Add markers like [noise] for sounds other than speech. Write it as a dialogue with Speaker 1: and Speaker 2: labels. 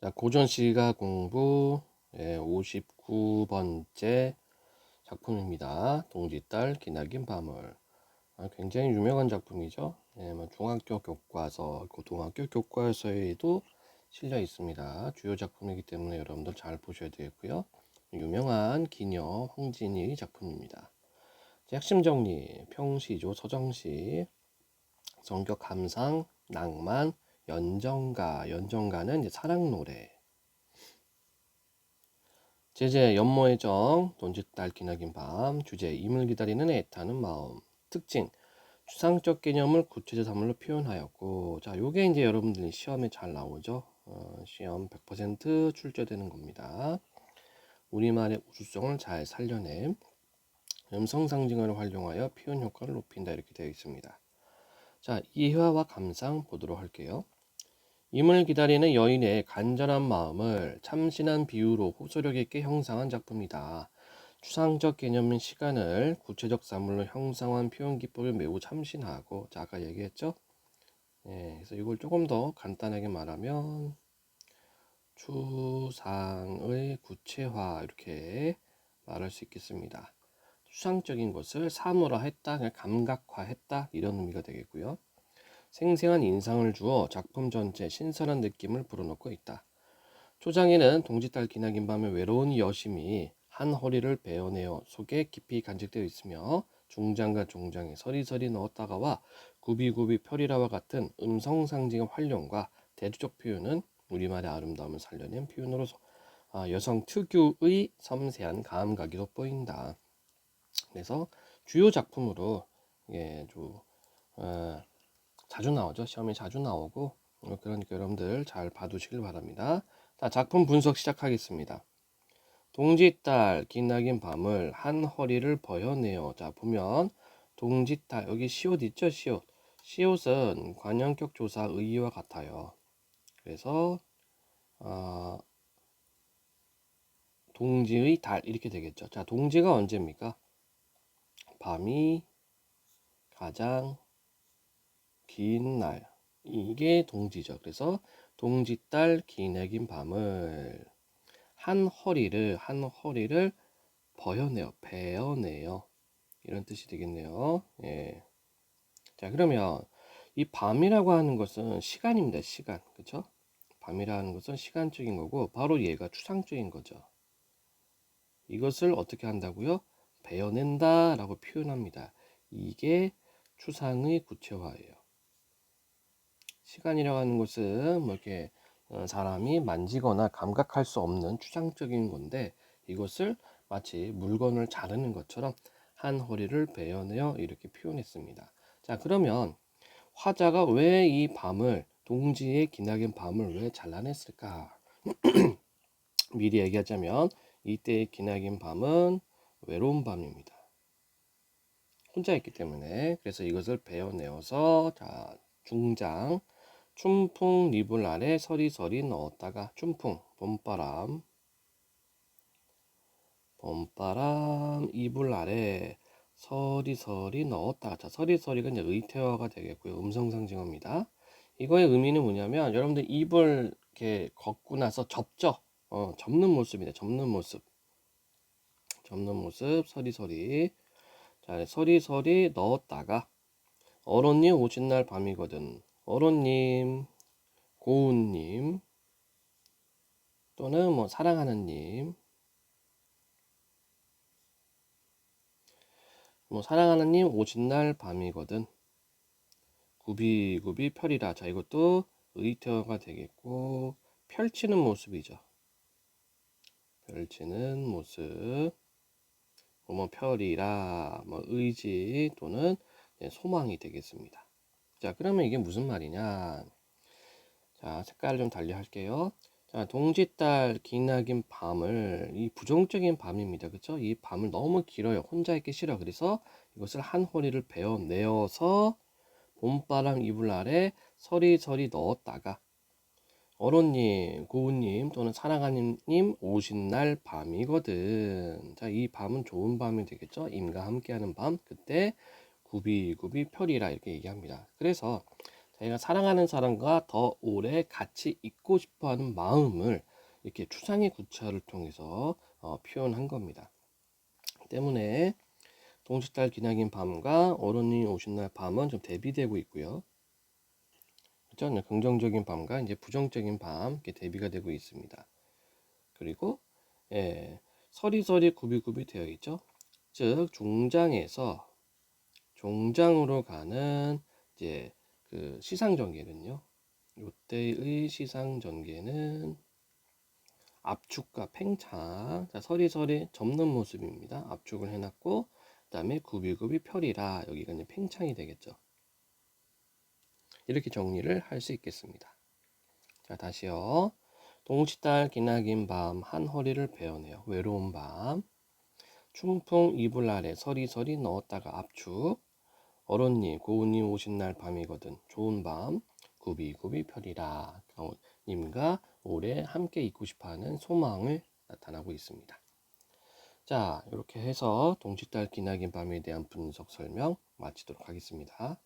Speaker 1: 자, 고전 시가 공부 예, 59번째 작품입니다. 동지딸 기나긴 밤을. 아, 굉장히 유명한 작품이죠. 예, 뭐 중학교 교과서, 고등학교 교과서에도 실려 있습니다. 주요 작품이기 때문에 여러분들 잘 보셔야 되겠고요. 유명한 기녀 홍진이의 작품입니다. 자, 핵심 정리, 평시조, 서정시, 성격 감상, 낭만, 연정가, 연정가는 사랑 노래. 제제 연모의 정, 돈짓달 기나긴 밤, 주제 임을 기다리는 애타는 마음, 특징 추상적 개념을 구체적 사물로 표현하였고, 자, 요게 이제 여러분들이 시험에 잘 나오죠. 어, 시험 100% 출제되는 겁니다. 우리말의 우수성을 잘 살려냄, 음성 상징어를 활용하여 표현 효과를 높인다 이렇게 되어 있습니다. 자, 이해와 감상 보도록 할게요. 임을 기다리는 여인의 간절한 마음을 참신한 비유로 호소력 있게 형상한 작품이다. 추상적 개념인 시간을 구체적 사물로 형상한 표현 기법이 매우 참신하고, 자, 아까 얘기했죠? 예, 그래서 이걸 조금 더 간단하게 말하면, 추상의 구체화, 이렇게 말할 수 있겠습니다. 추상적인 것을 사물화했다, 감각화했다, 이런 의미가 되겠고요. 생생한 인상을 주어 작품 전체 신선한 느낌을 불어넣고 있다. 초장에는 동지딸 기나긴 밤의 외로운 여심이 한 허리를 베어내어 속에 깊이 간직되어 있으며 중장과 중장에 서리서리 넣었다가와 구비구비 펴리라와 같은 음성 상징의 활용과 대조적 표현은 우리말의 아름다움을 살려낸 표현으로 아, 여성 특유의 섬세한 감각이 돋보인다. 그래서 주요 작품으로 예, 주, 어, 자주 나오죠. 시험에 자주 나오고 어, 그러니까 여러분들 잘 봐두시길 바랍니다. 자, 작품 분석 시작하겠습니다. 동지딸 기나긴 밤을 한 허리를 버여내어 자 보면 동지딸 여기 시옷 있죠 시옷 시옷은 관형격 조사 의의와 같아요. 그래서 어, 동지의 달 이렇게 되겠죠. 자 동지가 언제입니까? 밤이 가장 긴 날. 이게 동지죠. 그래서 동지딸 기내긴 밤을 한 허리를 한 허리를 버여내요. 베어내요. 이런 뜻이 되겠네요. 예. 자, 그러면 이 밤이라고 하는 것은 시간입니다. 시간. 그렇죠? 밤이라는 것은 시간적인 거고 바로 얘가 추상적인 거죠. 이것을 어떻게 한다고요? 베어낸다라고 표현합니다. 이게 추상의 구체화예요. 시간이라고 하는 것은 뭐 이렇게 어, 사람이 만지거나 감각할 수 없는 추상적인 건데 이것을 마치 물건을 자르는 것처럼 한 허리를 베어내어 이렇게 표현했습니다. 자 그러면 화자가 왜 이 밤을 동지의 기나긴 밤을 왜 잘라냈을까? [clears throat] 미리 얘기하자면 이때의 기나긴 밤은 외로운 밤입니다. 혼자 있기 때문에 그래서 이것을 베어내어서 자 중장 춘풍 니불 아래 서리서리 넣었다가 춘풍 봄바람. 봄바람 이불 아래 서리서리 넣었다가 자 서리서리가 이제 의태어가 되겠고요. 음성 상징어입니다. 이거의 의미는 뭐냐면 여러분들 이불 이렇게 걷고 나서 접죠? 어, 접는 모습입니다. 접는 모습. 접는 모습 서리서리. 자 서리서리 넣었다가 어른이 오신 날 밤이거든 어른님, 고운님, 또는 뭐 사랑하는 님, 뭐 사랑하는 님 오신 날 밤이거든. 구비구비 펼이라. 자, 이것도 의태어가 되겠고 펼치는 모습이죠. 펼치는 모습. 뭐 펼이라, 뭐 의지 또는 소망이 되겠습니다. 자, 그러면 이게 무슨 말이냐? 자, 색깔을 좀 달리 할게요. 자, 동지딸 기나긴 밤을 이 부정적인 밤입니다. 그렇죠? 이 밤을 너무 길어요. 혼자 있기 싫어. 그래서 이것을 한 허리를 베어 내어서 봄바람 이불 아래 서리서리 넣었다가 어른님, 고우님 또는 사랑하는 님 오신 날 밤이거든. 자, 이 밤은 좋은 밤이 되겠죠? 임과 함께하는 밤. 그때 구비구비 펼이라 이렇게 얘기합니다. 그래서 자기가 사랑하는 사람과 더 오래 같이 있고 싶어하는 마음을 이렇게 추상의 구체화를 통해서 어, 표현한 겁니다. 때문에 동시달 기나긴 밤과 어른이 오신 날 밤은 좀 대비되고 있고요. 그죠? 긍정적인 밤과 이제 부정적인 밤 이렇게 대비가 되고 있습니다. 그리고 예, 서리서리 굽이굽이 되어 있죠. 즉 종장에서 종장으로 가는 이제 그 시상 전개는요. 이때의 시상 전개는 압축과 팽창, 자, 서리서리 접는 모습입니다. 압축을 해놨고, 그 다음에 굽이굽이 펼이라 여기가 이제 팽창이 되겠죠. 이렇게 정리를 할 수 있겠습니다. 자, 다시요. 동시달 기나긴 밤 한 허리를 베어내요. 외로운 밤. 춘풍 이불 아래 서리서리 넣었다가 압축. 어른님 고운님 오신 날 밤이거든. 좋은 밤. 구비구비 펼이라. 님과 오래 함께 있고 싶어하는 소망을 나타나고 있습니다. 자, 이렇게 해서 동시달 기나긴 밤에 대한 분석 설명 마치도록 하겠습니다.